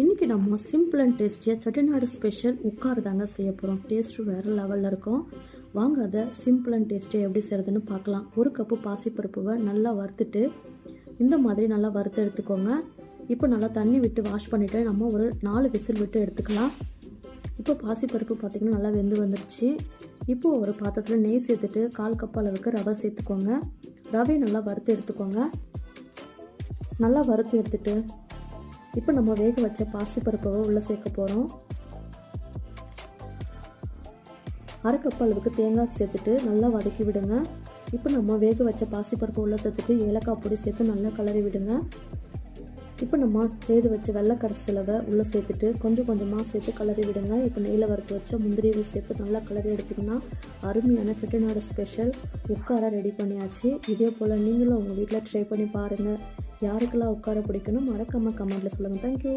இன்றைக்கி நம்ம simple and டேஸ்டியாக செட்டிநாடு ஸ்பெஷல் உட்கார தாங்க செய்ய போகிறோம் டேஸ்ட்டு வேறு லெவலில் இருக்கும். வாங்க அதை சிம்பிள் அண்ட் டேஸ்டியாக எப்படி செய்கிறதுன்னு பார்க்கலாம். ஒரு கப்பு பாசிப்பருப்புவை நல்லா வறுத்துட்டு இந்த மாதிரி நல்லா வறுத்து எடுத்துக்கோங்க. இப்போ நல்லா தண்ணி விட்டு வாஷ் பண்ணிவிட்டு நம்ம ஒரு நாலு விசில் விட்டு எடுத்துக்கலாம். இப்போ பாசிப்பருப்பு பார்த்திங்கன்னா நல்லா வெந்து வந்துடுச்சு இப்போது ஒரு பாத்திரத்தில் நெய் சேர்த்துட்டு கால் கப் அளவுக்கு ரவை சேர்த்துக்கோங்க. ரவையை நல்லா வறுத்து எடுத்துக்கோங்க. நல்லா வறுத்து எடுத்துட்டு இப்போ நம்ம வேக வச்ச பாசிப்பருப்பை உள்ளே சேர்க்க போகிறோம் அரை கப் அளவுக்கு தேங்காய் சேர்த்துட்டு நல்லா வதக்கி விடுங்க. இப்போ நம்ம வேக வச்ச பாசிப்பருப்பு உள்ளே சேர்த்துட்டு ஏலக்காய் பொடி சேர்த்து நல்லா கலரி விடுங்க. இப்போ நம்ம செய்து வச்ச வெள்ளைக்கரசிலவை உள்ளே சேர்த்துட்டு கொஞ்சம் கொஞ்சமாக சேர்த்து கலரி விடுங்க. இப்போ நெய்யில் வறுத்து வச்ச முந்திரியை சேர்த்து நல்லா கலரி எடுத்திங்கன்னா அருமையான செட்டிநாடு ஸ்பெஷல் உட்கார ரெடி பண்ணியாச்சு. இதே போல் நீங்களும் உங்கள் வீட்டில் ட்ரை பண்ணி பாருங்கள் யாருக்கெல்லாம் உட்கார பிடிக்கணும் மறக்காமல் கமெண்ட்டில் சொல்லுங்கள் தேங்க்யூ